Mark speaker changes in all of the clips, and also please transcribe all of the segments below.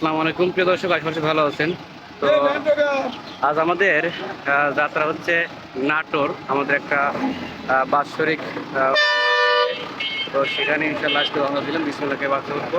Speaker 1: আসসালামু আলাইকুম। প্রিয় দর্শক আশপাশে ভালো আছেন। তো আজ আমাদের যাত্রা হচ্ছে নাটোর আমাদের একটা বাৎসরিক তো সেখানে ইনশাল্লাহ আজকে রওনা দিলাম। বিসমুল্লাহকে বাচ্চা উঠবো।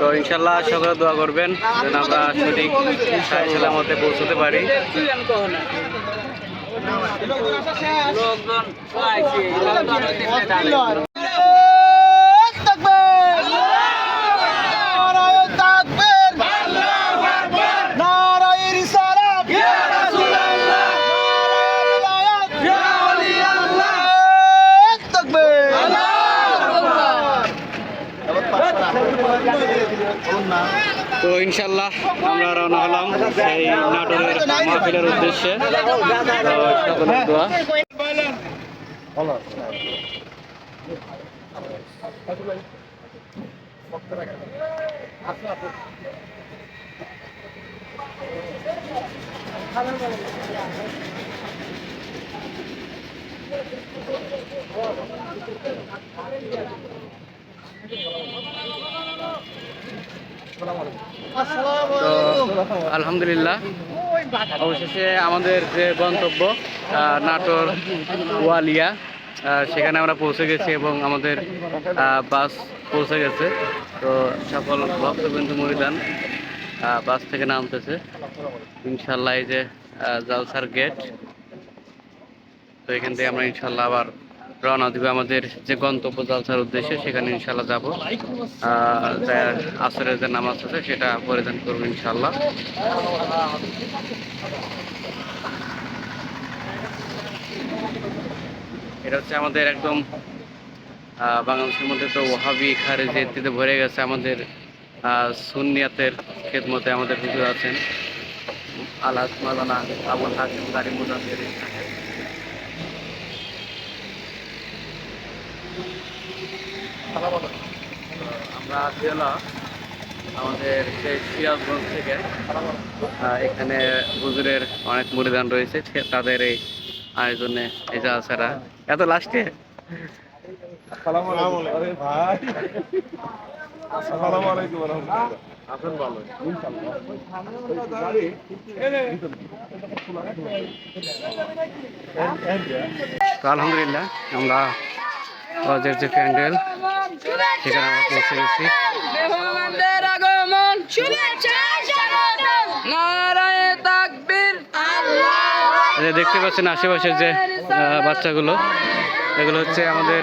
Speaker 1: তো ইনশাল্লাহ সকলে দোয়া করবেন যেন আমরা সঠিক সাহেব সালামতে পৌঁছতে পারি। ইনশাল্লাহ আমরা রওনা হলাম সেই নাটোরের মাহফিলের উদ্দেশ্যে। সকলের দোয়া তো আলহামদুলিল্লাহ। অবশেষে আমাদের যে গন্তব্য নাটোর ওয়ালিয়া সেখানে আমরা পৌঁছে গেছি এবং আমাদের বাস পৌঁছে গেছে। তো সকল ভক্তবিন্দু আহ, বাস থেকে নামতেছে। ইনশাল্লাহ এই যে জালসার গেট তো এখান থেকে আমরা ইনশাল্লাহ আবার রওনা দিব আমাদের যে গন্তব্য জালসার উদ্দেশ্যে সেখানে ইনশাল্লাহ যাব। আসরের যে নামাজ আছে সেটা পরিধান করব ইনশাল্লাহ এটা হচ্ছে আমাদের একদম বাংলাদেশের মধ্যে তো ওহাবি খারেজি এতে ভরে গেছে। আমাদের আহ, সুন্নিয়াতের খেদমতে আমাদের হুজুর আছেন। আলাদ মালানা আবুল হাকিম গাড়ি হলো আমাদের সেই সিরাজগঞ্জ থেকে। এখানে হুজুরের অনেক মুরিদান রয়েছে তাদের এই আয়োজনে এই যে আসারা। এত লাস্টে? আলহামদুলিল্লাহ আমরা যে প্যান্ডেল দেখতে পাচ্ছেন আশেপাশের যে বাচ্চাগুলো। এগুলো হচ্ছে আমাদের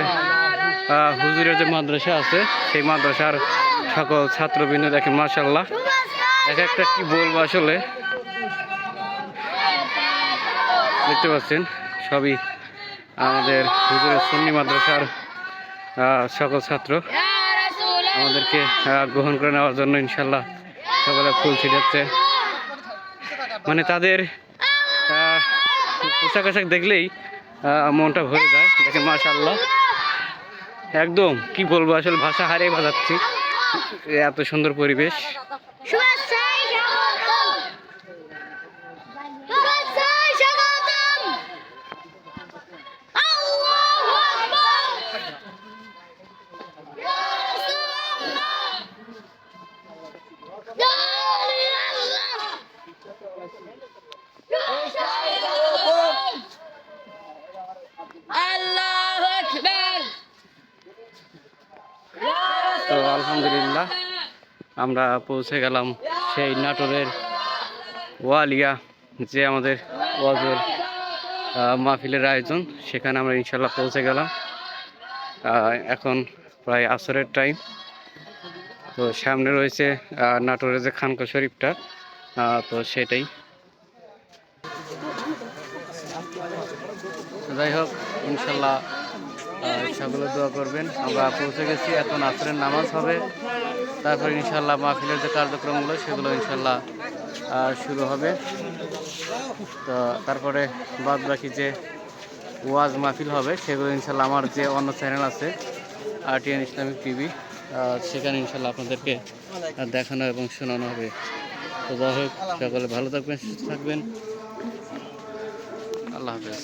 Speaker 1: হুজুরের যে মাদ্রাসা আছে, সেই মাদ্রাসার সকল ছাত্রবৃন্দ দেখেন মার্শাল্লাহ এক একটা কি বলব আসলে? দেখতে পাচ্ছেন, সবই আমাদের হুজুরের সুন্নি মাদ্রাসার সকল ছাত্র আমাদেরকে গ্রহণ করে নেওয়ার জন্য ইনশাল্লাহ সকলে ফুল ছিটাচ্ছে। মানে তাদের পোশাক আশাক দেখলেই মনটা ভরে যায়। দেখেন মাশাল্লাহ একদম, কি বলব, আসলে ভাষা হারিয়ে বাজাচ্ছি এত সুন্দর পরিবেশ। তো আলহামদুলিল্লাহ, আমরা পৌঁছে গেলাম সেই নাটোরের ওয়ালিয়া, যে আমাদের ওয়াজের মাহফিলের আয়োজন, সেখানে আমরা ইনশাল্লাহ পৌঁছে গেলাম। এখন প্রায় আসরের টাইম তো সামনে রয়েছে নাটোরের যে খানকা শরীফটা তো সেটাই। যাই হোক ইনশাল্লাহ সকলে দোয়া করবেন। আমরা পৌঁছে গেছি, এখন আসরের নামাজ হবে। তারপর ইনশাল্লাহ মাহফিলের যে কার্যক্রমগুলো, সেগুলো ইনশাল্লাহ শুরু হবে। তো তারপরে বাদ বাকি যে ওয়াজ মাহফিল হবে, সেগুলো ইনশাল্লাহ আমার যে অন্য চ্যানেল আছে, আরটিএন ইসলামিক টিভি সেখানে ইনশাল্লাহ আপনাদেরকে দেখানো এবং শোনানো হবে। তো যাই হোক, সকলে ভালো থাকবেন, সুস্থ থাকবেন। আল্লাহ হাফেজ।